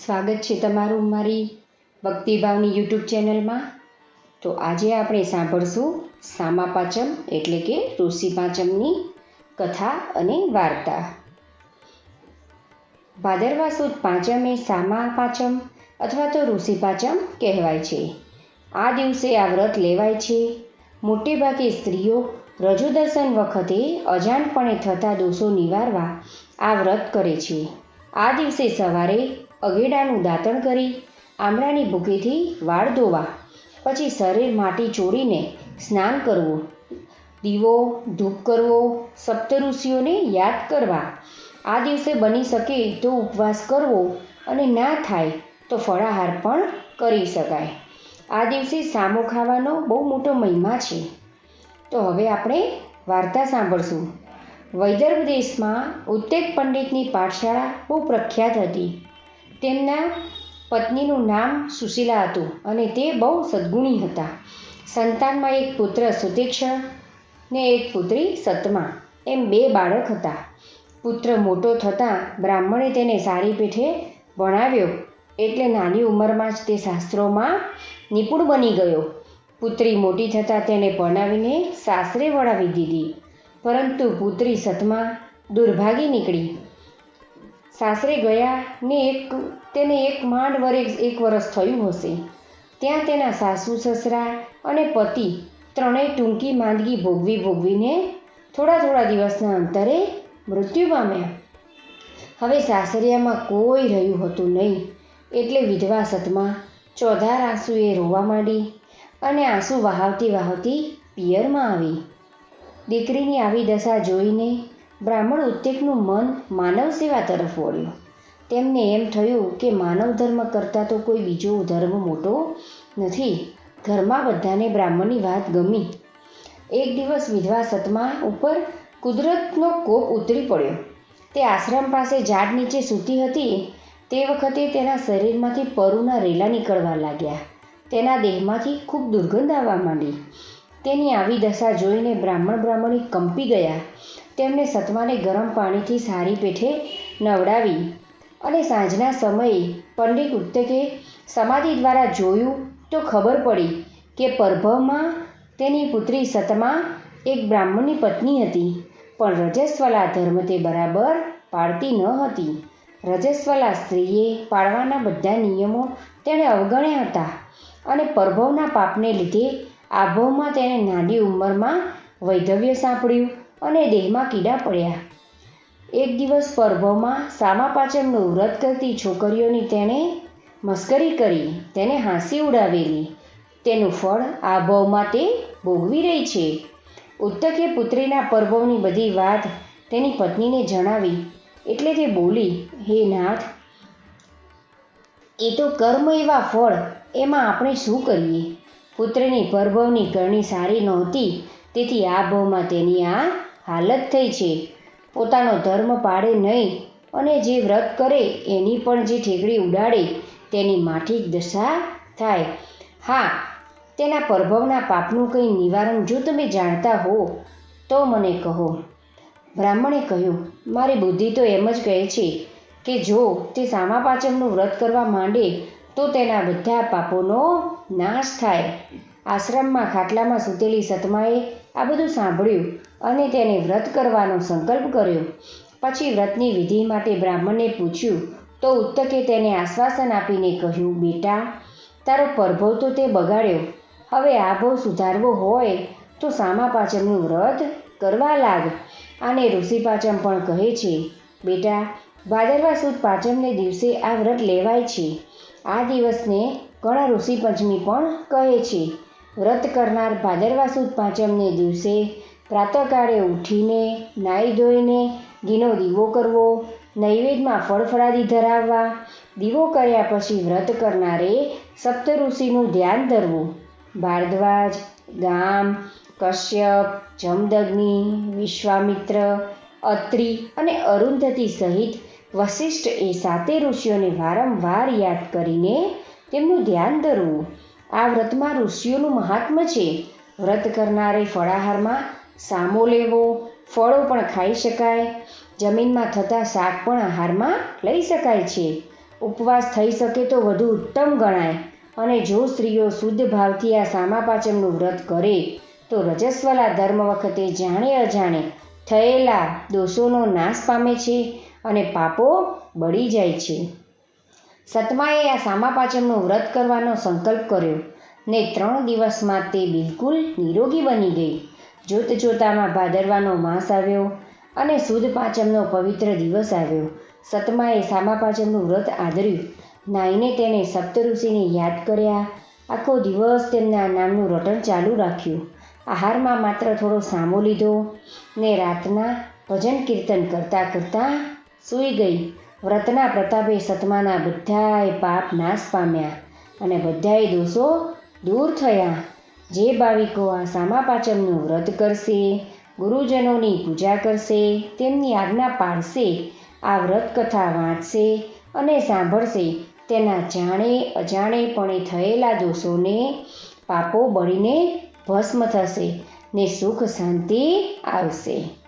સ્વાગત છે તમારું મારી ભક્તિભાવની યુટ્યુબ ચેનલમાં. તો આજે આપણે સાંભળશું સામા પાંચમ એટલે કે ઋષિ પાંચમની કથા અને વાર્તા. ભાદરવા સુદ પાંચમ એ સામા પાંચમ અથવા તો ઋષિ પાંચમ કહેવાય છે. આ દિવસે આ વ્રત લેવાય છે. મોટે ભાગે સ્ત્રીઓ રજુદર્શન વખતે અજાણપણે થતા દોષો નિવારવા આ વ્રત કરે છે. આ દિવસે સવારે અગેડાનું દાંતણ કરી આમળાની ભૂકીથી વાળ ધોવા, પછી શરીર માટી ચોળીને સ્નાન કરવું, દીવો, ધૂપ કરવો, સપ્તઋષિઓને યાદ કરવા. આ દિવસે બની શકે તો ઉપવાસ કરવો અને ના થાય તો ફળાહાર પણ કરી શકાય. આ દિવસે સામો ખાવાનો બહુ મોટો મહિમા છે. તો હવે આપણે વાર્તા સાંભળશું. વૈદર્ભ દેશમાં ઉત્તેક પંડિતની પાઠશાળા બહુ પ્રખ્યાત હતી. તેમના પત્નીનું નામ સુશીલા હતું અને તે બહુ સદ્ગુણી હતા. સંતાનમાં એક પુત્ર સુતીક્ષણ ને એક પુત્રી સતમા એમ બે બાળક હતા. પુત્ર મોટો થતાં બ્રાહ્મણે તેને સારી પેઠે ભણાવ્યો એટલે નાની ઉંમરમાં જ તે શાસ્ત્રોમાં નિપુણ બની ગયો. પુત્રી મોટી થતાં તેને ભણાવીને સાસરે વળાવી દીધી. પરંતુ પુત્રી સતમા દુર્ભાગી નીકળી. સાસરે ગયા ને એક, તેને એક માંડ વરે એક વરસ થયું હશે. ત્યાં તેના સાસુ, સસરા અને પતિ ત્રણેય ટૂંકી માંદગી ભોગવી ભોગવીને થોડા થોડા દિવસના અંતરે મૃત્યુ પામ્યા. હવે સાસરિયામાં કોઈ રહ્યું હતું નહીં, એટલે વિધવા સતમાં ચોધાર આંસુએ રોવા માંડી અને આંસુ વહાવતી વહાવતી પિયરમાં આવી. દીકરીની આવી દશા જોઈને બ્રાહ્મણ ઉત્તેકનું મન માનવ સેવા તરફ વળ્યું. તેમને એમ થયું કે માનવ ધર્મ કરતાં તો કોઈ બીજો ધર્મ મોટો નથી. ઘરમાં બધાને બ્રાહ્મણની વાત ગમી. એક દિવસ વિધવા સતમા ઉપર કુદરતનો કોપ ઉતરી પડ્યો. તે આશ્રમ પાસે ઝાડ નીચે સૂતી હતી. તે વખતે તેના શરીરમાંથી પરુના રેલા નીકળવા લાગ્યા. તેના દેહમાંથી ખૂબ દુર્ગંધ આવવા માંડી. તેની આવી દશા જોઈને બ્રાહ્મણ બ્રાહ્મણી કંપી ગયા. તેમણે સતમાને ગરમ પાણીથી સારી પેઠે નવડાવી અને સાંજના સમયે પંડિત ઉત્તકે સમાધિ દ્વારા જોયું તો ખબર પડી કે પરભવમાં તેની પુત્રી સતમા એક બ્રાહ્મણની પત્ની હતી, પણ રજસ્વલા ધર્મ તે બરાબર પાળતી ન હતી. રજસ્વલા સ્ત્રીએ પાળવાના બધા નિયમો તેણે અવગણ્યા હતા અને પરભવના પાપને લીધે આભવમાં તેને નાની ઉંમરમાં વૈધવ્ય સાંપડ્યું અને દેહમાં કીડા પડ્યા. એક દિવસ પર્વમાં સામા પાંચમનું વ્રત કરતી છોકરીઓની તેણે મસ્કરી કરી, તેને હાંસી ઉડાવેલી. તેનું ફળ આ ભવમાં તે ભોગવી રહી છે. ઉત્તકે પુત્રીના પરભવની બધી વાત તેની પત્નીને જણાવી, એટલે તે બોલી, હે નાથ, એ તો કર્મ એવા ફળ, એમાં આપણે શું કરીએ? પુત્રની પરભવની કરણી સારી નહોતી. તેથી આ ભવમાં તેની આ હાલત થઈ છે. પોતાનો ધર્મ પાડે નહીં અને જે વ્રત કરે એની પણ જે ઠેકડી ઉડાડે તેની માઠી દશા થાય. હા, તેના પરભવના પાપનું કંઈ નિવારણ જો તમે જાણતા હો, તો મને કહો. બ્રાહ્મણે કહ્યું, મારી બુદ્ધિ તો એમ જ કહે છે કે જો તે સામા પાંચમનું વ્રત કરવા માંડે તો તેના બધા પાપોનો નાશ થાય. આશ્રમમાં ખાટલામાં સૂતેલી સતમાએ આ બધું સાંભળ્યું અને તેને વ્રત કરવાનો સંકલ્પ કર્યો. પછી વ્રતની વિધિ માટે બ્રાહ્મણને પૂછ્યું, તો ઉત્તકે તેને આશ્વાસન આપીને કહ્યું, બેટા, તારો પરભવ તો તે બગાડ્યો. હવે આ ભવ સુધારવો હોય તો સામા પાંચમનું વ્રત કરવા લાગ. આને ઋષિ પાચમ પણ કહે છે, બેટા, ભાદરવા સુદ પાંચમને દિવસે આ વ્રત લેવાય છે. આ દિવસને ઘણા ઋષિ પંચમી પણ કહે છે. વ્રત કરનાર ભાદરવા સુદ પાંચમને દિવસે પ્રાતઃકાળે ઉઠીને નાહી ધોઈને ઘીનો દીવો કરવો, નૈવેદ્યમાં ફળફળાદી ધરાવવા, દીવો કર્યા પછી વ્રત કરનારે સપ્તઋષિનું ધ્યાન ધરવું. ભારદ્વાજ, ગામ, કશ્યપ, જમદગ્નિ, વિશ્વામિત્ર, અત્રિ અને અરુંધતી સહિત વશિષ્ઠ એ સાતે ઋષિઓને વારંવાર યાદ કરીને તેમનું ધ્યાન ધરવું. આ વ્રતમાં ઋષિઓનું મહાત્મ્ય છે. વ્રત કરનારે ફળાહારમાં સામો લેવો, ફળો પણ ખાઈ શકાય. જમીનમાં થતા શાક પણ આહારમાં લઈ શકાય છે. ઉપવાસ થઈ શકે તો વધુ ઉત્તમ ગણાય. અને જો સ્ત્રીઓ શુદ્ધ ભાવથી આ સામા પાંચમનું વ્રત કરે, તો રજસ્વલા ધર્મ વખતે જાણે અજાણે થયેલા દોષોનો નાશ પામે છે. અને પાપો બળી જાય છે. સતમાએ આ સામા પાંચમનું વ્રત કરવાનો સંકલ્પ કર્યો ને ત્રણ દિવસમાં તે બિલકુલ નિરોગી બની ગઈ. જોત જોતામાં ભાદરવાનો માસ આવ્યો અને સુદ પાંચમનો પવિત્ર દિવસ આવ્યો. સતમાએ સામા પાંચમનું વ્રત આદર્યું. નાઈને તેને સપ્તઋષિને યાદ કર્યા. આખો દિવસ તેમના નામનું રટણ ચાલુ રાખ્યું. આહારમાં માત્ર થોડો સામો લીધો ને રાતના ભજન કીર્તન કરતાં કરતાં સૂઈ ગઈ. વ્રતના પ્રતાપે સતમાના બધાય પાપ નાશ પામ્યા અને બધાય દોષો દૂર થયા. જે ભાવિકો આ સામા પાચમનું વ્રત કરશે, ગુરુજનોની પૂજા કરશે, તેમની આજ્ઞા પાળશે, આ વ્રત કથા વાંચશે અને સાંભળશે, તેના જાણે અજાણેપણે થયેલા દોષોને પાપો બળીને ભસ્મ થશે ને સુખ શાંતિ આવશે.